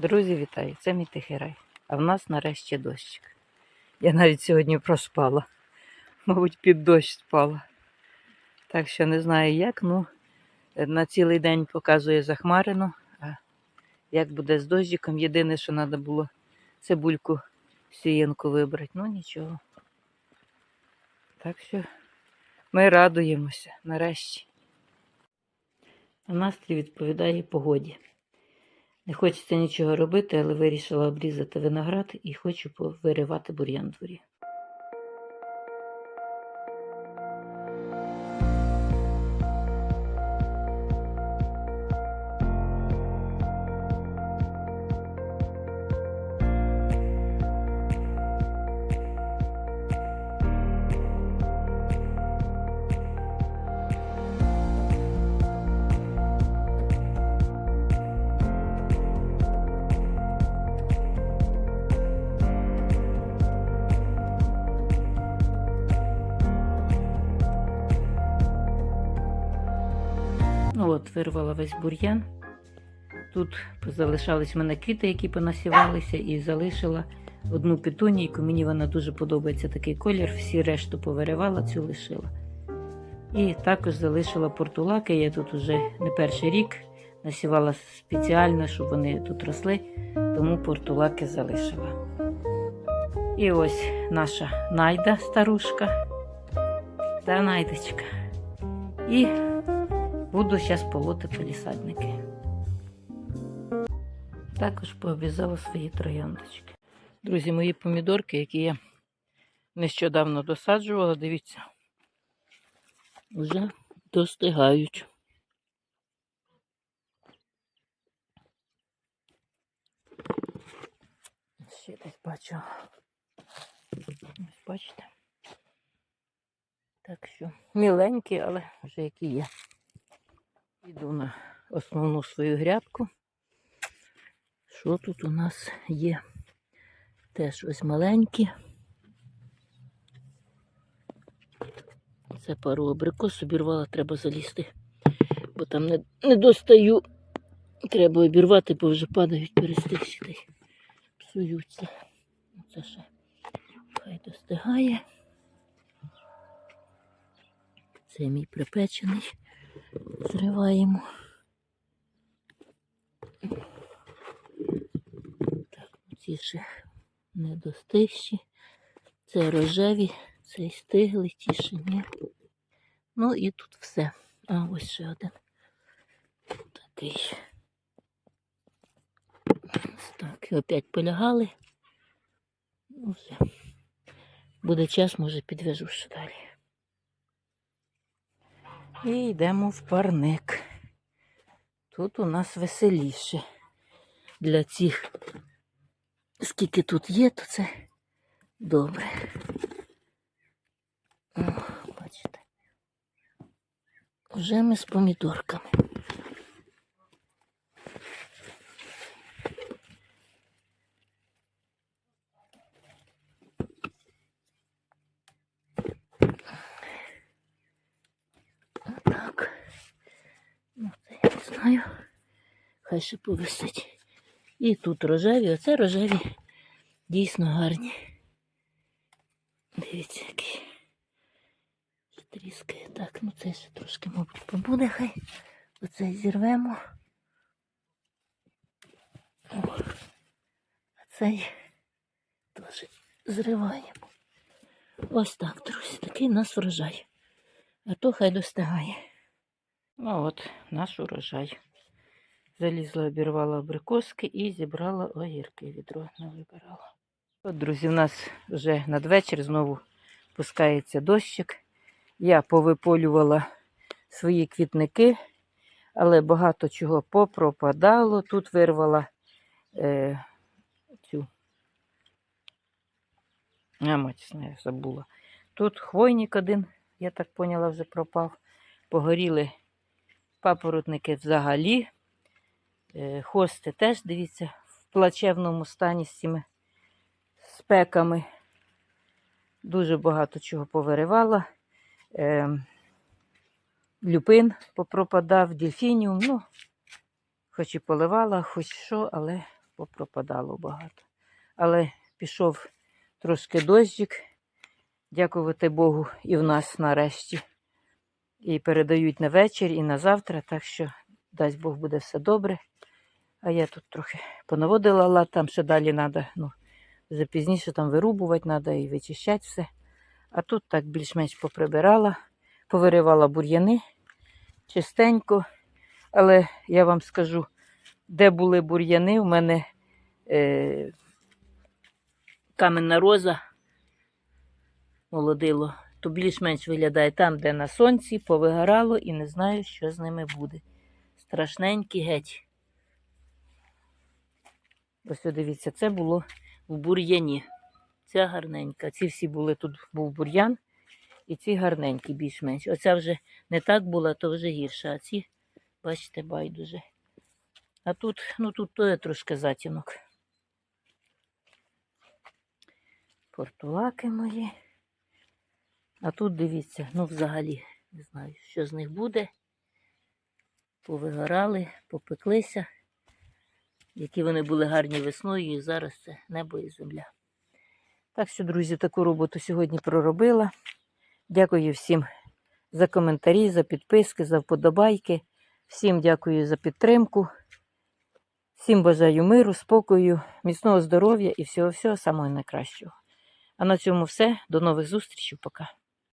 Друзі, вітаю! Це мій тихий рай. А в нас нарешті дощик. Я навіть сьогодні проспала. Мабуть, під дощ спала. Так що не знаю як, ну на цілий день показує захмарено. А як буде з дощиком, єдине, що треба було цибульку сіянку вибрати. Ну нічого. Так що ми радуємося нарешті. Настрій відповідає погоді. Не хочеться нічого робити, але вирішила обрізати виноград і хочу повиривати бур'ян дворі. От, вирвала весь бур'ян. Тут залишались в мене квіти, які понасівалися, і залишила одну петунійку. Мені вона дуже подобається такий колір. Всі решту повиривала, цю лишила. І також залишила портулаки. Я тут уже не перший рік насівала спеціально, щоб вони тут росли, тому портулаки залишила. І ось наша найда старушка та найдочка. І Буду зараз полоти полісадники. Також пообрізала свої трояндочки. Друзі, мої помідорки, які я нещодавно досаджувала, дивіться, вже достигають. Ще десь бачу. Ось бачите. Так що міленькі, але вже які є. Йду на основну свою грядку. Що тут у нас є? Теж ось маленькі. Це пару абрикос обірвала, треба залізти, бо там не, не достаю. Треба обірвати, бо вже падають перестигші псуються. Це ще хай достигає. Це мій припечений зриваємо. Так, ці ще недостигші. Це рожеві, це й стигли, ще ні. Ну і тут все. А ось ще один. Такий. Так. І опять полягали. Ну все. Буде час, може підв'яжу ще далі. І йдемо в парник. Тут у нас веселіше. Для цих, скільки тут є, то це добре. О, бачите. Вже ми з помідорками. Так. Ну, це я не знаю. Хай ще повисить. І тут рожеві, оце рожеві дійсно гарні. Дивіться, які тріскає. Так, ну це ще трошки, мабуть, побуде, хай. Оце зірвемо. О, а цей теж зриваємо. Ось так, друзі, такий нас врожай. А то хай достигає. Ну от, наш урожай. Залізла, обірвала абрикоски і зібрала огірки. Відро не вибирала. От, друзі, у нас вже надвечір знову пускається дощик. Я повиполювала свої квітники, але багато чого попропадало. Тут вирвала е, цю. А, мать, я забула. Тут хвойник один я так поняла, вже пропав. Погоріли папоротники взагалі. Е, Хости теж, дивіться, в плачевному стані з цими спеками. Дуже багато чого повиривала. Е, Люпин попропадав, дельфініум. Ну, хоч і поливала, хоч що, але попропадало багато. Але пішов трошки дощик. Дякувати Богу, і в нас нарешті. І передають на вечір, і на завтра, так що дасть Бог буде все добре. А я тут трохи понаводила лад, там ще далі треба, ну, вже пізніше там вирубувати треба і вичищати все. А тут так більш-менш поприбирала, повиривала бур'яни чистенько. Але я вам скажу, де були бур'яни, у мене е, каменна роза молодило, то більш-менш виглядає там, де на сонці, повигорало і не знаю, що з ними буде. Страшненькі геть. Ось дивіться, це було в бур'яні. Ця гарненька. Ці всі були, тут був бур'ян, і ці гарненькі більш-менш. Оця вже не так була, то вже гірша. А ці, бачите, байдуже. А тут, ну тут то є трошки затінок. Портулаки мої. А тут дивіться, ну взагалі, не знаю, що з них буде. Повигорали, попеклися. Які вони були гарні весною, і зараз це небо і земля. Так що, друзі, таку роботу сьогодні проробила. Дякую всім за коментарі, за підписки, за вподобайки. Всім дякую за підтримку. Всім бажаю миру, спокою, міцного здоров'я і всього-всього самого найкращого. А на цьому все. До нових зустрічей. Пока.